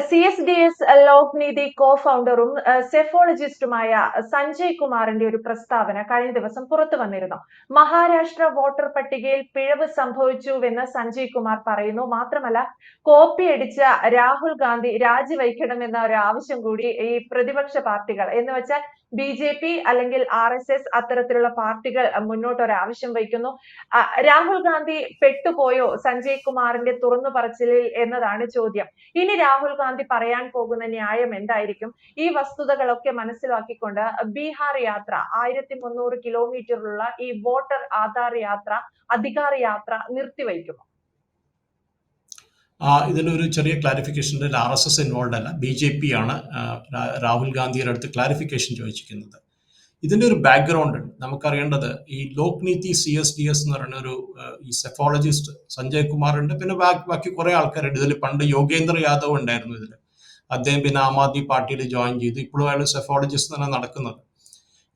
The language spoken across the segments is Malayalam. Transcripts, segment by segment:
C S D S Lokniti co ഫൗണ്ടറും സെഫോളജിസ്റ്റുമായ സഞ്ജയ് കുമാറിന്റെ ഒരു പ്രസ്താവന കഴിഞ്ഞ ദിവസം പുറത്തു വന്നിരുന്നു. മഹാരാഷ്ട്ര വോട്ടർ പട്ടികയിൽ പിഴവ് സംഭവിച്ചുവെന്ന് സഞ്ജയ് കുമാർ പറയുന്നു. മാത്രമല്ല കോപ്പി കോപ്പിയടിച്ച രാഹുൽ ഗാന്ധി രാജിവയ്ക്കണമെന്ന ഒരു ആവശ്യം കൂടി ഈ പ്രതിപക്ഷ പാർട്ടികൾ എന്ന് വെച്ചാൽ ബി ജെ പി അല്ലെങ്കിൽ ആർ എസ് എസ് അത്തരത്തിലുള്ള പാർട്ടികൾ മുന്നോട്ട് ഒരു ആവശ്യം വയ്ക്കുന്നു രാഹുൽ ഗാന്ധി പെട്ടുപോയോ സഞ്ജയ് കുമാറിന്റെ തുറന്നു പറച്ചിലിൽ എന്നതാണ് ചോദ്യം. ഇനി രാഹുൽ ഗാന്ധി പറയാൻ പോകുന്ന ന്യായം എന്തായിരിക്കും? ഈ വസ്തുതകളൊക്കെ മനസ്സിലാക്കിക്കൊണ്ട് ബീഹാർ യാത്ര ആയിരത്തി മുന്നൂറ് കിലോമീറ്ററിലുള്ള ഈ വോട്ടർ ആധാർ യാത്ര അധികാര യാത്ര നിർത്തിവയ്ക്കുമോ? ഇതിലൊരു ചെറിയ ക്ലാരിഫിക്കേഷൻ ഉണ്ട് ആർ എസ് എസ് ഇൻവോൾവ് അല്ല. ബി ജെ പി ആണ് രാഹുൽ ഗാന്ധിയുടെ അടുത്ത് ക്ലാരിഫിക്കേഷൻ ചോദിച്ചിരിക്കുന്നത്. ഇതിന്റെ ഒരു ബാക്ക്ഗ്രൗണ്ട് ഉണ്ട്. നമുക്കറിയേണ്ടത് ഈ ലോക് നീതി സി എസ് ഡി എസ് എന്ന് പറയുന്ന ഒരു ഈ സെഫോളജിസ്റ്റ് സഞ്ജയ് കുമാർ ഉണ്ട്. പിന്നെ ബാക്കി കുറെ ആൾക്കാരുണ്ട്. ഇതിൽ പണ്ട് യോഗേന്ദ്ര യാദവ് ഉണ്ടായിരുന്നു ഇതിൽ അദ്ദേഹം പിന്നെ ആം ആദ്മി പാർട്ടിയിൽ ജോയിൻ ചെയ്തു. ഇപ്പോഴും അയാൾ സെഫോളജിസ്റ്റ് തന്നെ നടക്കുന്നത്.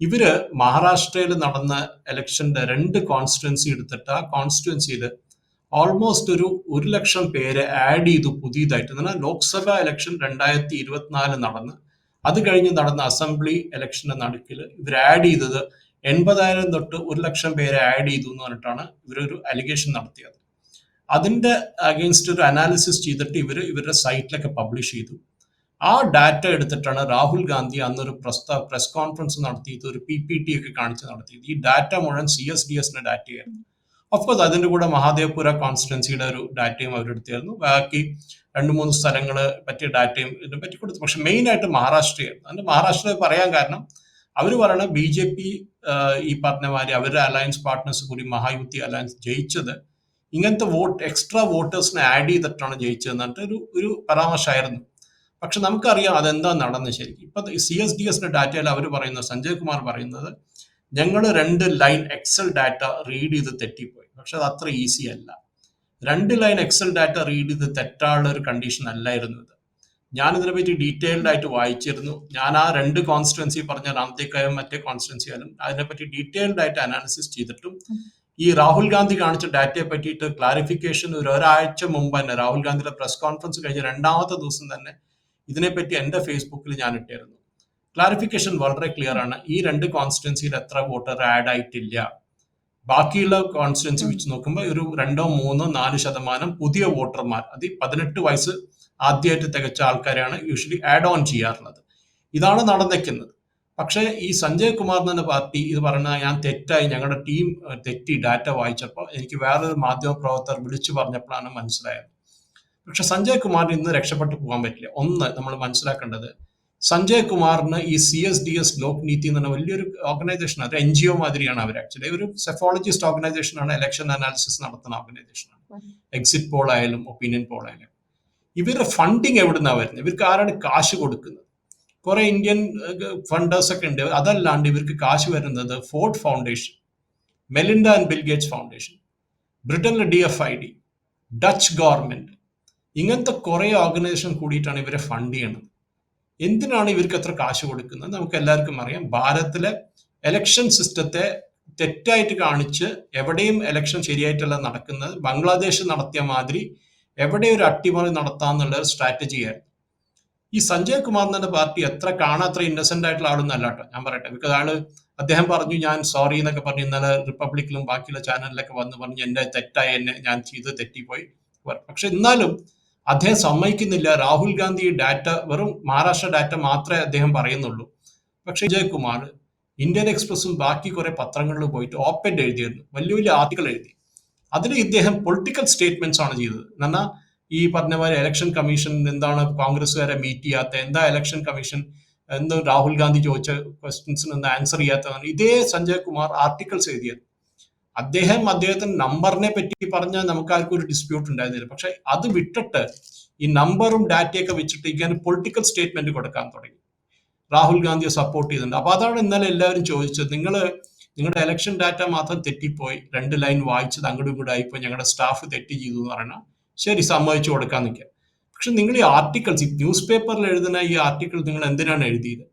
ഇവർ മഹാരാഷ്ട്രയിൽ നടന്ന ഇലക്ഷന്റെ രണ്ട് കോൺസ്റ്റിറ്റുവൻസി എടുത്തിട്ട് ആ കോൺസ്റ്റിറ്റ്യുവൻസിയിൽ ഓൾമോസ്റ്റ് ഒരു ഒരു ലക്ഷം പേരെ ആഡ് ചെയ്തു പുതിയതായിട്ട്. എന്നാൽ ലോക്സഭ ഇലക്ഷൻ രണ്ടായിരത്തി ഇരുപത്തിനാല് നടന്ന് അത് കഴിഞ്ഞ് നടന്ന അസംബ്ലി ഇലക്ഷന്റെ നടുക്കിൽ ഇവർ ആഡ് ചെയ്തത് എൺപതായിരം തൊട്ട് ഒരു ലക്ഷം പേരെ ആഡ് ചെയ്തു എന്ന് പറഞ്ഞിട്ടാണ് ഇവരൊരു അലിഗേഷൻ നടത്തിയത്. അതിന്റെ അഗേൻസ്റ്റ് ഒരു അനാലിസിസ് ചെയ്തിട്ട് ഇവർ ഇവരുടെ സൈറ്റിലൊക്കെ പബ്ലിഷ് ചെയ്തു. ആ ഡാറ്റ എടുത്തിട്ടാണ് രാഹുൽ ഗാന്ധി അന്നൊരു പ്രസ്താ പ്രസ് കോൺഫറൻസ് നടത്തിയത് ഒരു പി പി ടി ഒക്കെ കാണിച്ച് നടത്തിയത്. ഈ ഡാറ്റ മുഴുവൻ സി എസ് ഡി എസിന്റെ ഡാറ്റയായിരുന്നു ഓഫ്കോഴ്സ് അതിന്റെ കൂടെ മഹാദേവപുര കോൺസ്റ്റിറ്റൻസിയുടെ ഒരു ഡാറ്റയും അവരെടുത്തായിരുന്നു ബാക്കി രണ്ട് മൂന്ന് സ്ഥലങ്ങൾ പറ്റിയ ഡാറ്റയും ഇതിനെ പറ്റി കൊടുത്തു. പക്ഷെ മെയിൻ ആയിട്ട് മഹാരാഷ്ട്രയായിരുന്നു അതിന്റെ മഹാരാഷ്ട്ര പറയാൻ കാരണം അവർ പറയണ ബി ജെ പി ഈ പറഞ്ഞമാതിരി അവരുടെ അലയൻസ് പാർട്ട്നേഴ്സ് കൂടി മഹായുതി അലയൻസ് ജയിച്ചത് ഇങ്ങനത്തെ വോട്ട് എക്സ്ട്രാ വോട്ടേഴ്സിനെ ആഡ് ചെയ്തിട്ടാണ് ജയിച്ചതെന്നിട്ട് ഒരു ഒരു പരാമർശമായിരുന്നു. പക്ഷെ നമുക്കറിയാം അതെന്താ നടന്നത് ശരിക്കും. ഇപ്പൊ സി എസ് ഡി എസിന്റെ ഡാറ്റയിൽ അവർ പറയുന്നത് സഞ്ജയ് കുമാർ പറയുന്നത് ഞങ്ങൾ രണ്ട് ലൈൻ എക്സൽ ഡാറ്റ റീഡ് ചെയ്ത് തെറ്റിപ്പോയി. പക്ഷെ അത് അത്ര ഈസി അല്ല. രണ്ട് ലൈൻ എക്സൽ ഡാറ്റ റീഡ് ചെയ്ത് തെറ്റാനുള്ള ഒരു കണ്ടീഷൻ അല്ലായിരുന്നു ഇത് ഞാൻ ഇതിനെ പറ്റി ഡീറ്റെയിൽഡ് ആയിട്ട് വായിച്ചിരുന്നു. ഞാൻ ആ രണ്ട് കോൺസ്റ്റുവൻസി പറഞ്ഞ രാമത്തേക്കായും മറ്റേ കോൺസ്റ്റുവൻസിയാലും അതിനെപ്പറ്റി ഡീറ്റെയിൽഡ് ആയിട്ട് അനാലിസിസ് ചെയ്തിട്ടും ഈ രാഹുൽ ഗാന്ധി കാണിച്ച ഡാറ്റയെ പറ്റിയിട്ട് ക്ലാരിഫിക്കേഷൻ ഒരു ഒരാഴ്ച മുമ്പ് തന്നെ രാഹുൽ ഗാന്ധിയുടെ പ്രസ് കോൺഫറൻസ് കഴിഞ്ഞ രണ്ടാമത്തെ ദിവസം തന്നെ ഇതിനെപ്പറ്റി എന്റെ ഫേസ്ബുക്കിൽ ഞാൻ ഇട്ടിരുന്നു. ക്ലാരിഫിക്കേഷൻ വളരെ ക്ലിയർ ആണ്. ഈ രണ്ട് കോൺസ്റ്റുവൻസിയിൽ എത്ര വോട്ടർ ആഡ് ആയിട്ടില്ല. ബാക്കിയുള്ള കോൺസ്റ്റിറ്റൻസി വെച്ച് നോക്കുമ്പോൾ ഒരു രണ്ടോ മൂന്നോ നാല് ശതമാനം പുതിയ വോട്ടർമാർ അത് പതിനെട്ട് വയസ്സ് ആദ്യമായിട്ട് തികച്ച ആൾക്കാരെയാണ് യൂഷ്വലി ആഡ് ഓൺ ചെയ്യാറുള്ളത്. ഇതാണ് നടന്നേക്കുന്നത് പക്ഷേ ഈ സഞ്ജയ് കുമാർ എന്ന പാർട്ടി ഇത് പറഞ്ഞാൽ ഞാൻ തെറ്റായി ഞങ്ങളുടെ ടീം തെറ്റി ഡാറ്റ വായിച്ചപ്പോൾ എനിക്ക് വേറൊരു മാധ്യമ പ്രവർത്തകർ വിളിച്ചു പറഞ്ഞപ്പോഴാണ് മനസ്സിലായത്. പക്ഷെ സഞ്ജയ് കുമാറിന് ഇന്ന് രക്ഷപ്പെട്ടു പോകാൻ പറ്റില്ല. ഒന്ന് നമ്മൾ മനസ്സിലാക്കേണ്ടത് സഞ്ജയ് കുമാറിന് ഈ C S D S Lokniti എന്ന് പറഞ്ഞ വലിയൊരു ഓർഗനൈസേഷൻ അത് എൻ ജി ഒ മാതിരിയാണ് അവർ ആക്ച്വലി ഒരു സെഫോളജിസ്റ്റ് ഓർഗനൈസേഷൻ ആണ് ഇലക്ഷൻ അനാലിസിസ് നടത്തുന്ന ഓർഗനൈസേഷൻ ആണ്. എക്സിറ്റ് പോൾ ആയാലും ഒപ്പീനിയൻ പോൾ ആയാലും. ഇവരുടെ ഫണ്ടിങ് എവിടുന്നാ വരുന്നത്? ഇവർക്ക് ആരാണ് കാശ് കൊടുക്കുന്നത്? കുറെ ഇന്ത്യൻ ഫണ്ടേഴ്സ് ഒക്കെ ഉണ്ട്. അതല്ലാണ്ട് ഇവർക്ക് കാശ് വരുന്നത് Ford foundation Melinda and Bill Gates foundation ബ്രിട്ടനിലെ D F I D Dutch government ഇങ്ങനത്തെ കുറെ ഓർഗനൈസേഷൻ കൂടിയിട്ടാണ് ഇവരെ ഫണ്ട് ചെയ്യണത്. എന്തിനാണ് ഇവർക്ക് അത്ര കാശ് കൊടുക്കുന്നത്? നമുക്ക് എല്ലാവർക്കും അറിയാം. ഭാരതത്തിലെ എലക്ഷൻ സിസ്റ്റത്തെ തെറ്റായിട്ട് കാണിച്ച് എവിടെയും എലക്ഷൻ ശരിയായിട്ടല്ല നടക്കുന്നത്. ബംഗ്ലാദേശ് നടത്തിയ മാതിരി എവിടെ ഒരു അട്ടിമറി നടത്താന്നുള്ള സ്ട്രാറ്റജിയായിരുന്നു ഈ സഞ്ജയ് കുമാറിന്റെ പാർട്ടി എത്ര കാണാത്ര ഇന്നസെന്റ് ആയിട്ടുള്ള ആളൊന്നും അല്ല കേട്ടോ. ഞാൻ പറയട്ടെ. ബിക്കോസ് ആൾ അദ്ദേഹം പറഞ്ഞു ഞാൻ സോറി എന്നൊക്കെ പറഞ്ഞു ഇന്നലെ റിപ്പബ്ലിക്കിലും ബാക്കിയുള്ള ചാനലിലൊക്കെ വന്ന് പറഞ്ഞു എന്റെ തെറ്റായി എന്നെ ഞാൻ ചെയ്ത് തെറ്റിപ്പോയി. പക്ഷെ എന്നാലും അദ്ദേഹം സമ്മതിക്കുന്നില്ല. രാഹുൽ ഗാന്ധി ഡാറ്റ വെറും മഹാരാഷ്ട്ര ഡാറ്റ മാത്രമേ അദ്ദേഹം പറയുന്നുള്ളൂ. പക്ഷെ വിജയകുമാർ ഇന്ത്യൻ എക്സ്പ്രസും ബാക്കി കുറെ പത്രങ്ങളിൽ പോയിട്ട് ഓപ്പൻ എഴുതിയിരുന്നു. വലിയ വലിയ ആർട്ടിക്കൽ എഴുതി. അതിൽ ഇദ്ദേഹം പൊളിറ്റിക്കൽ സ്റ്റേറ്റ്മെന്റ്സ് ആണ് ചെയ്തത്. എന്നാൽ ഈ പറഞ്ഞ പോലെ ഇലക്ഷൻ കമ്മീഷൻ എന്താണ് കോൺഗ്രസ്സുകാരെ മീറ്റ് ചെയ്യാത്ത എന്താ ഇലക്ഷൻ കമ്മീഷൻ എന്ന് രാഹുൽ ഗാന്ധി ചോദിച്ച ക്വസ്റ്റ്യൻസിന് ഒന്ന് ആൻസർ ചെയ്യാത്തതാണ് ഇതേ സഞ്ജയ് കുമാർ ആർട്ടിക്കിൾസ് എഴുതിയത്. അദ്ദേഹം അദ്ദേഹത്തിന്റെ നമ്പറിനെ പറ്റി പറഞ്ഞാൽ നമുക്ക് ആർക്കും ഒരു ഡിസ്പ്യൂട്ട് ഉണ്ടായിരുന്നില്ല. പക്ഷെ അത് വിട്ടിട്ട് ഈ നമ്പറും ഡാറ്റയൊക്കെ വെച്ചിട്ട് ഇങ്ങനെ പൊളിറ്റിക്കൽ സ്റ്റേറ്റ്മെന്റ് കൊടുക്കാൻ തുടങ്ങി. രാഹുൽ ഗാന്ധിയെ സപ്പോർട്ട് ചെയ്തിട്ടുണ്ട് അപ്പൊ അതാണ് ഇന്നലെ എല്ലാവരും ചോദിച്ചത്. നിങ്ങൾ നിങ്ങളുടെ ഇലക്ഷൻ ഡാറ്റ മാത്രം തെറ്റിപ്പോയി രണ്ട് ലൈൻ വായിച്ചത് അങ്ങോട്ടും ഇങ്ങോട്ടും ആയിപ്പോയി ഞങ്ങളുടെ സ്റ്റാഫ് തെറ്റ് ചെയ്തു എന്ന് പറഞ്ഞാൽ ശരി സമ്മതിച്ചു കൊടുക്കാൻ നിൽക്കുക. പക്ഷെ നിങ്ങൾ ഈ ആർട്ടിക്കിൾസ് ഈ ന്യൂസ് പേപ്പറിൽ എഴുതുന്ന ഈ ആർട്ടിക്കിൾ നിങ്ങൾ എന്തിനാണ് എഴുതിയത്?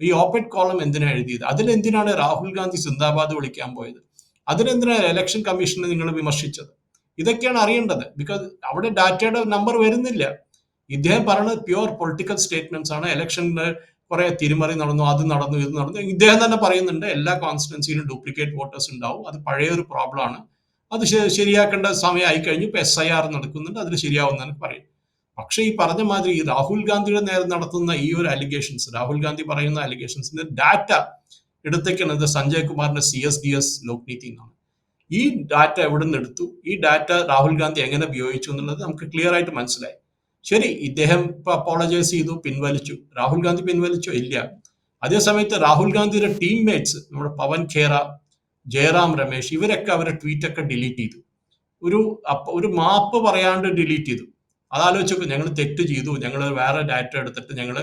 ഈ ഓപ്പൺ കോളം എന്തിനാണ് എഴുതിയത്? അതിൽ എന്തിനാണ് രാഹുൽ ഗാന്ധി സിന്ദാബാദ് വിളിക്കാൻ പോയത്? അതിനെന്തിനാണ് ഇലക്ഷൻ കമ്മീഷനെ നിങ്ങൾ വിമർശിച്ചത്? ഇതൊക്കെയാണ് അറിയേണ്ടത്. ബിക്കോസ് അവിടെ ഡാറ്റയുടെ നമ്പർ വരുന്നില്ല. ഇദ്ദേഹം പറയുന്നത് പ്യുവർ പൊളിറ്റിക്കൽ സ്റ്റേറ്റ്മെന്റ്സ് ആണ്. ഇലക്ഷനിൽ കുറെ തിരിമറി നടന്നു അത് നടന്നു ഇത് നടന്നു. ഇദ്ദേഹം തന്നെ പറയുന്നുണ്ട് എല്ലാ കോൺസ്റ്റിറ്റൻസിയിലും ഡ്യൂപ്ലിക്കേറ്റ് വോട്ടേഴ്സ് ഉണ്ടാവും. അത് പഴയ ഒരു പ്രോബ്ലം ആണ്. അത് ശരിയാക്കേണ്ട സമയമായി കഴിഞ്ഞു ഇപ്പൊ എസ് ഐ ആർ നടക്കുന്നുണ്ട്. അതിൽ ശരിയാവുന്നതാണ് പറയും പക്ഷെ ഈ പറഞ്ഞ മാതിരി ഈ രാഹുൽ ഗാന്ധിയുടെ നേരെ നടത്തുന്ന ഈ ഒരു അലിഗേഷൻസ് രാഹുൽ ഗാന്ധി പറയുന്ന അലിഗേഷൻസിന്റെ ഡാറ്റ എടുത്തേക്കുന്നത് സഞ്ജയ് കുമാറിന്റെ C S D S Lokniti എന്നാണ് ഈ ഡാറ്റ എവിടെ നിന്ന് എടുത്തു? ഈ ഡാറ്റ രാഹുൽ ഗാന്ധി എങ്ങനെ ഉപയോഗിച്ചു എന്നുള്ളത് നമുക്ക് ക്ലിയർ ആയിട്ട് മനസ്സിലായി. ശരി ഇദ്ദേഹം ഇപ്പൊ അപ്പോളജൈസ് ചെയ്തു പിൻവലിച്ചു. രാഹുൽ ഗാന്ധി പിൻവലിച്ചോ? ഇല്ല. അതേസമയത്ത് രാഹുൽ ഗാന്ധിയുടെ ടീംമേറ്റ്സ് നമ്മുടെ പവൻ ഖേറ ജയറാം രമേശ് ഇവരൊക്കെ ട്വീറ്റ് ഒക്കെ ഡിലീറ്റ് ചെയ്തു. ഒരു ഒരു മാപ്പ് പറയാണ്ട് ഡിലീറ്റ് ചെയ്തു. അതാലോചിച്ചപ്പോൾ ഞങ്ങൾ തെറ്റ് ചെയ്തു ഞങ്ങൾ വേറെ ഡാറ്റ എടുത്തിട്ട് ഞങ്ങൾ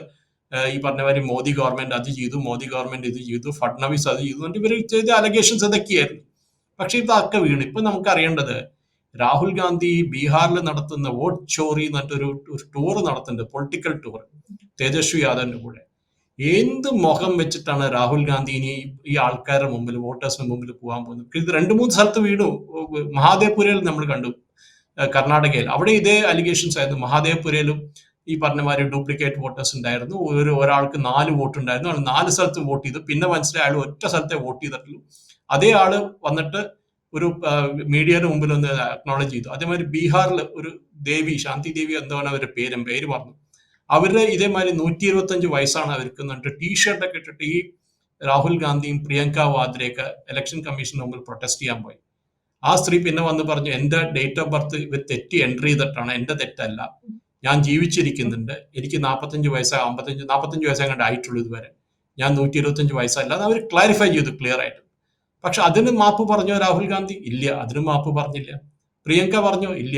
ഈ പറഞ്ഞ മാതിരി മോദി ഗവൺമെന്റ് അത് ചെയ്തു മോദി ഗവൺമെന്റ് ഇത് ചെയ്തു ഫഡ്നവിസ് അത് ചെയ്തു ഇവർ ചെയ്ത അലഗേഷൻസ് ഇതൊക്കെയായിരുന്നു. പക്ഷെ ഇതൊക്കെ വീണ്. ഇപ്പൊ നമുക്ക് അറിയേണ്ടത് രാഹുൽ ഗാന്ധി ബീഹാറിൽ നടത്തുന്ന വോട്ട് ചോറി എന്നിട്ടൊരു ഒരു ടൂർ നടത്തുന്നുണ്ട് പൊളിറ്റിക്കൽ ടൂർ തേജസ്വി യാദവിന്റെ കൂടെ. എന്ത് മുഖം വെച്ചിട്ടാണ് രാഹുൽ ഗാന്ധി ഇനി ഈ ആൾക്കാരുടെ മുമ്പിൽ വോട്ടേഴ്സിന് മുമ്പിൽ പോകാൻ പോകുന്നത്? ഇത് രണ്ട് മൂന്ന് സ്ഥലത്ത് വീണു. മഹാദേവ്പുരയിൽ നമ്മൾ കണ്ടു. കർണാടകയിൽ. അവിടെ ഇതേ അലിഗേഷൻസ് ആയിരുന്നു. മഹാദേവ്പുരയിലും ഈ പറഞ്ഞ മാതിരി ഡ്യൂപ്ലിക്കേറ്റ് വോട്ടേഴ്സ് ഉണ്ടായിരുന്നു. ഒരു ഒരാൾക്ക് നാല് വോട്ട് ഉണ്ടായിരുന്നു. അയാൾ നാല് സ്ഥലത്ത് വോട്ട് ചെയ്തു. പിന്നെ മനസ്സിലായി അയാൾ ഒറ്റ സ്ഥലത്തെ വോട്ട് ചെയ്തിട്ടുള്ളൂ. അതേ ആൾ വന്നിട്ട് ഒരു മീഡിയയുടെ മുമ്പിൽ ഒന്ന് അക്നോളജ് ചെയ്തു. അതേമാതിരി ബീഹാറിൽ ഒരു ദേവി ശാന്തി ദേവി എന്താണ് അവരുടെ പേരും പേര് പറഞ്ഞു അവരുടെ ഇതേമാതിരി നൂറ്റി ഇരുപത്തഞ്ച് വയസ്സാണ് അവർക്ക് എന്നിട്ട് ടീഷർട്ട് ഒക്കെ ഇട്ടിട്ട് ഈ രാഹുൽ ഗാന്ധിയും പ്രിയങ്ക വാദ്രയൊക്കെ ഇലക്ഷൻ കമ്മീഷന് മുമ്പിൽ പ്രൊട്ടസ്റ്റ് ചെയ്യാൻ പോയി. ആ സ്ത്രീ പിന്നെ വന്ന് പറഞ്ഞു എന്റെ ഡേറ്റ് ഓഫ് ബർത്ത് തെറ്റി എൻട്രി ചെയ്തിട്ടാണ്. എന്റെ തെറ്റല്ല. ഞാൻ ജീവിച്ചിരിക്കുന്നുണ്ട്. എനിക്ക് നാൽപ്പത്തഞ്ച് വയസ്സ് അമ്പത്തഞ്ച് നാൽപ്പത്തഞ്ച് വയസ്സേ കണ്ട് ആയിട്ടുള്ളൂ ഇതുവരെ. ഞാൻ നൂറ്റി ഇരുപത്തഞ്ച് വയസ്സല്ല അത് അവർ ക്ലാരിഫൈ ചെയ്തു ക്ലിയർ ആയിട്ട്. പക്ഷെ അതിന് മാപ്പ് പറഞ്ഞോ രാഹുൽ ഗാന്ധി? ഇല്ല അതിന് മാപ്പ് പറഞ്ഞില്ല. പ്രിയങ്ക പറഞ്ഞോ? ഇല്ല.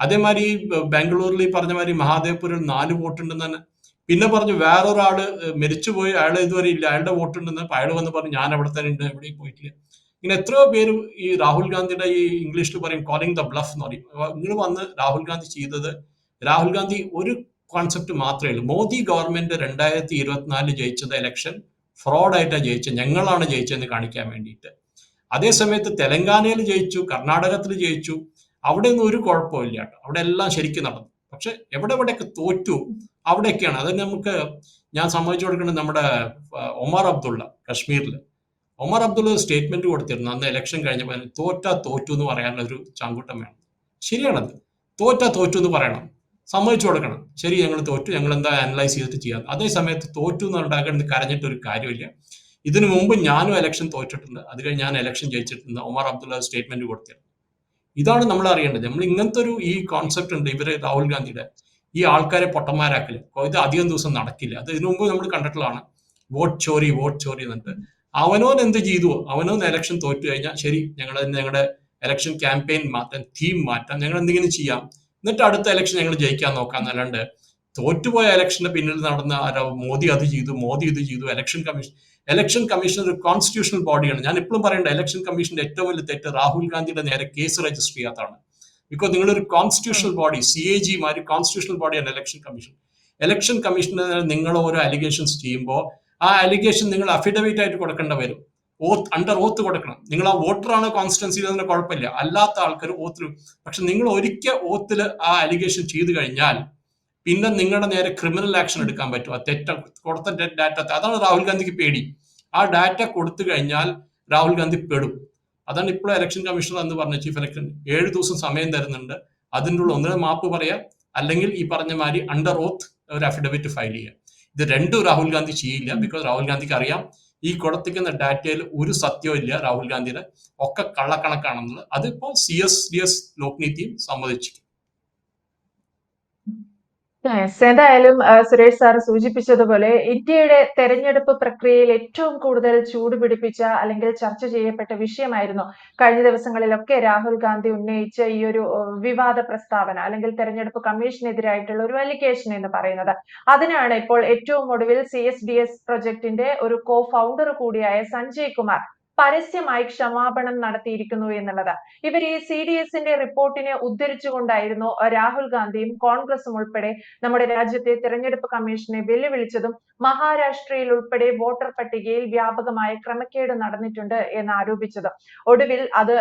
അതേമാതിരി ബാംഗ്ലൂരിൽ ഈ പറഞ്ഞ മാതിരി മഹാദേവ്പുരിൽ നാല് വോട്ടുണ്ടെന്ന് തന്നെ പിന്നെ പറഞ്ഞു വേറൊരാൾ മരിച്ചുപോയി അയാൾ ഇതുവരെ ഇല്ല അയാളുടെ വോട്ടുണ്ടെന്ന് അയാൾ വന്ന് പറഞ്ഞു ഞാൻ അവിടെ തന്നെ ഉണ്ട് എവിടെയും പോയിട്ടില്ല. ഇങ്ങനെ എത്രയോ പേര് ഈ രാഹുൽ ഗാന്ധിയുടെ ഈ ഇംഗ്ലീഷിൽ പറയും കോളിംഗ് ദ ബ്ലഫ് എന്ന് പറയും. നിങ്ങൾ വന്ന് രാഹുൽ ഗാന്ധി ചെയ്തത് രാഹുൽ ഗാന്ധി ഒരു കോൺസെപ്റ്റ് മാത്രമേ ഉള്ളൂ. മോദി ഗവൺമെന്റ് രണ്ടായിരത്തി ഇരുപത്തിനാലിൽ ജയിച്ചത് ഇലക്ഷൻ ഫ്രോഡായിട്ടാണ് ജയിച്ചത്. ഞങ്ങളാണ് ജയിച്ചതെന്ന് കാണിക്കാൻ വേണ്ടിയിട്ട്. അതേസമയത്ത് തെലങ്കാനയിൽ ജയിച്ചു കർണാടകത്തിൽ ജയിച്ചു. അവിടെ ഒന്നും ഒരു കുഴപ്പമില്ല കേട്ടോ. അവിടെ എല്ലാം ശരിക്കും നടന്നു. പക്ഷെ എവിടെ എവിടെയൊക്കെ തോറ്റു അവിടെയൊക്കെയാണ്. അത് നമുക്ക് ഞാൻ സമ്മതിച്ചു കൊടുക്കുന്നത് നമ്മുടെ ഒമർ അബ്ദുള്ള കശ്മീരിൽ ഒമർ അബ്ദുള്ള സ്റ്റേറ്റ്മെന്റ് കൊടുത്തിരുന്നു. അന്ന് ഇലക്ഷൻ കഴിഞ്ഞപ്പോൾ തോറ്റാ തോറ്റു എന്ന് പറയാനുള്ള ഒരു ചാങ്കൂട്ടം വേണം. ശരിയാണത്. തോറ്റാ തോറ്റു എന്ന് പറയണം. സമ്മതിച്ചു കൊടുക്കണം. ശരി ഞങ്ങൾ തോറ്റു. ഞങ്ങൾ എന്താ അനലൈസ് ചെയ്തിട്ട് ചെയ്യാം? അതേ സമയത്ത് തോറ്റു എന്ന് ഉണ്ടാക്കുന്നത് കരഞ്ഞിട്ട് ഒരു കാര്യമില്ല. ഇതിനു മുമ്പ് ഞാനും എലക്ഷൻ തോറ്റിട്ടുണ്ട്. അത് കഴിഞ്ഞ് ഞാൻ എലക്ഷൻ ജയിച്ചിട്ടുണ്ട്. ഒമർ അബ്ദുള്ള സ്റ്റേറ്റ്മെന്റ് കൊടുത്തിരുന്നു. ഇതാണ് നമ്മൾ അറിയേണ്ടത്. നമ്മൾ ഇങ്ങനത്തെ ഒരു ഈ കോൺസെപ്റ്റ് ഉണ്ട് ഇവർ രാഹുൽ ഗാന്ധിയുടെ. ഈ ആൾക്കാരെ പൊട്ടന്മാരാക്കൽ. ഇത് അധികം ദിവസം നടക്കില്ല. അത് ഇതിനു മുമ്പ് നമ്മൾ കണ്ടിട്ടുള്ളതാണ്. വോട്ട് ചോറി വോട്ട് ചോറി എന്നിട്ട്. അവനോൻ എന്ത് ചെയ്തു? അവനോൻ എലക്ഷൻ തോറ്റു കഴിഞ്ഞാൽ ശരി ഞങ്ങൾ ഞങ്ങളുടെ എലക്ഷൻ ക്യാമ്പയിൻ മാറ്റാൻ തീം മാറ്റാം. ഞങ്ങൾ എന്തെങ്കിലും ചെയ്യാം. എന്നിട്ട് അടുത്ത ഇലക്ഷൻ ഞങ്ങൾ ജയിക്കാൻ നോക്കാം എന്നല്ലാണ്ട് തോറ്റുപോയ ഇലക്ഷന്റെ പിന്നിൽ നടന്ന ആരോ? മോദി അത് ചെയ്തു മോദി ഇത് ചെയ്തു. ഇലക്ഷൻ കമ്മീഷൻ ഇലക്ഷൻ കമ്മീഷൻ ഒരു കോൺസ്റ്റിറ്റ്യൂഷണൽ ബോഡിയാണ് ഞാൻ ഇപ്പോഴും പറയേണ്ട ഇലക്ഷൻ കമ്മീഷന്റെ ഏറ്റവും വലിയ തെറ്റ് രാഹുൽ ഗാന്ധിയുടെ നേരെ കേസ് രജിസ്റ്റർ ചെയ്യാത്തതാണ്. ബിക്കോസ് നിങ്ങളൊരു constitutional body C A G മാതിരി കോൺസ്റ്റിറ്റ്യൂഷണൽ ബോഡിയാണ് ഇലക്ഷൻ കമ്മീഷൻ ഇലക്ഷൻ കമ്മീഷന് നിങ്ങൾ ഓരോ അലിഗേഷൻസ് ചെയ്യുമ്പോൾ ആ അലിഗേഷൻ നിങ്ങൾ അഫിഡവിറ്റ് ആയിട്ട് കൊടുക്കേണ്ട വരും. ഓത്ത് അണ്ടർ ഓത്ത് കൊടുക്കണം. നിങ്ങൾ ആ വോട്ടറാണ് കോൺസ്റ്റിറ്റൻസിയിൽ തന്നെ കുഴപ്പമില്ല. അല്ലാത്ത ആൾക്കാർ ഓത്തിൽ പക്ഷെ നിങ്ങൾ ഒരിക്കൽ ഓത്തിൽ ആ അലിഗേഷൻ ചെയ്തു കഴിഞ്ഞാൽ പിന്നെ നിങ്ങളുടെ നേരെ ക്രിമിനൽ ആക്ഷൻ എടുക്കാൻ പറ്റും. ആ തെറ്റ കൊടുത്ത ഡാറ്റ അതാണ് രാഹുൽ ഗാന്ധിക്ക് പേടി. ആ ഡാറ്റ കൊടുത്തു കഴിഞ്ഞാൽ രാഹുൽ ഗാന്ധി പെടും. അതാണ് ഇപ്പോൾ ഇലക്ഷൻ കമ്മീഷണർ എന്ന് പറഞ്ഞ ചീഫ് ഇലക്ഷൻ ഏഴ് ദിവസം സമയം തരുന്നുണ്ട്. അതിന്റെ ഉള്ളിൽ ഒന്നിനെ മാപ്പ് പറയാം അല്ലെങ്കിൽ ഈ പറഞ്ഞ മാതിരി അണ്ടർ ഓത്ത് ഒരു അഫിഡവിറ്റ് ഫയൽ ചെയ്യുക ഇത് രണ്ടും രാഹുൽ ഗാന്ധി ചെയ്യില്ല ബിക്കോസ് രാഹുൽ ഗാന്ധിക്ക് അറിയാം. ഈ കൊടുത്തിരിക്കുന്ന ഡാറ്റയിൽ ഒരു സത്യവും ഇല്ല രാഹുൽ ഗാന്ധിയുടെ ഒക്കെ കള്ളക്കണക്കാണെന്നുള്ളത് അതിപ്പോ സി എസ് ഡി എസ് ലോക്നീതിയും സമ്മതിച്ചു Yes. എന്തായാലും സുരേഷ് സാർ സൂചിപ്പിച്ചതുപോലെ ഇന്ത്യയുടെ തെരഞ്ഞെടുപ്പ് പ്രക്രിയയിൽ ഏറ്റവും കൂടുതൽ ചൂടുപിടിപ്പിച്ച അല്ലെങ്കിൽ ചർച്ച ചെയ്യപ്പെട്ട വിഷയമായിരുന്നു കഴിഞ്ഞ ദിവസങ്ങളിലൊക്കെ രാഹുൽ ഗാന്ധി ഉന്നയിച്ച ഈ ഒരു വിവാദ പ്രസ്താവന അല്ലെങ്കിൽ തെരഞ്ഞെടുപ്പ് കമ്മീഷനെതിരായിട്ടുള്ള ഒരു അലിഗേഷൻ എന്ന് പറയുന്നത്. അതിനാണ് ഇപ്പോൾ ഏറ്റവും ഒടുവിൽ സി എസ് ഡി എസ് പ്രൊജക്ടിന്റെ ഒരു കോ ഫൗണ്ടർ കൂടിയായ സഞ്ജയ് കുമാർ പരസ്യമായി ക്ഷമാപണം നടത്തിയിരിക്കുന്നു എന്നുള്ളത്. ഇവർ ഈ സി ഡി എസിന്റെ റിപ്പോർട്ടിനെ ഉദ്ധരിച്ചുകൊണ്ടായിരുന്നു രാഹുൽ ഗാന്ധിയും കോൺഗ്രസും ഉൾപ്പെടെ നമ്മുടെ രാജ്യത്തെ തെരഞ്ഞെടുപ്പ് കമ്മീഷനെ വെല്ലുവിളിച്ചതും മഹാരാഷ്ട്രയിൽ ഉൾപ്പെടെ വോട്ടർ പട്ടികയിൽ വ്യാപകമായ ക്രമക്കേട് നടന്നിട്ടുണ്ട് എന്ന് ആരോപിച്ചത്. ഒടുവിൽ അത്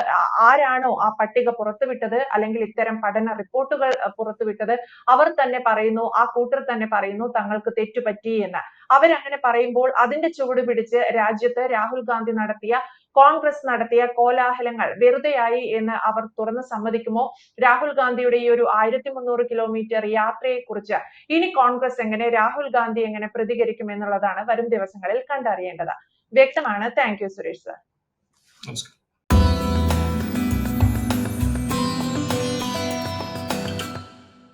ആരാണോ ആ പട്ടിക പുറത്തുവിട്ടത് അല്ലെങ്കിൽ ഇത്തരം പഠന റിപ്പോർട്ടുകൾ പുറത്തുവിട്ടത് അവർ തന്നെ പറയുന്നു ആ കൂട്ടർ തന്നെ പറയുന്നു തങ്ങൾക്ക് തെറ്റുപറ്റി എന്ന്. അവരങ്ങനെ പറയുമ്പോൾ അതിന്റെ ചുവട് പിടിച്ച് രാജ്യത്ത് രാഹുൽ ഗാന്ധി നടത്തിയ കോൺഗ്രസ് നടത്തിയ കോലാഹലങ്ങൾ വെറുതെയായി എന്ന് അവർ തുറന്ന് സമ്മതിക്കുമോ? രാഹുൽ ഗാന്ധിയുടെ ഈ ഒരു ആയിരത്തി മുന്നൂറ് കിലോമീറ്റർ യാത്രയെ കുറിച്ച് ഇനി കോൺഗ്രസ് എങ്ങനെ രാഹുൽ ഗാന്ധി എങ്ങനെ പ്രതികരിക്കും എന്നുള്ളതാണ് വരും ദിവസങ്ങളിൽ കണ്ടറിയേണ്ടത്. വ്യക്തമാണ്. Thank you Suresh sir. നമസ്കാരം.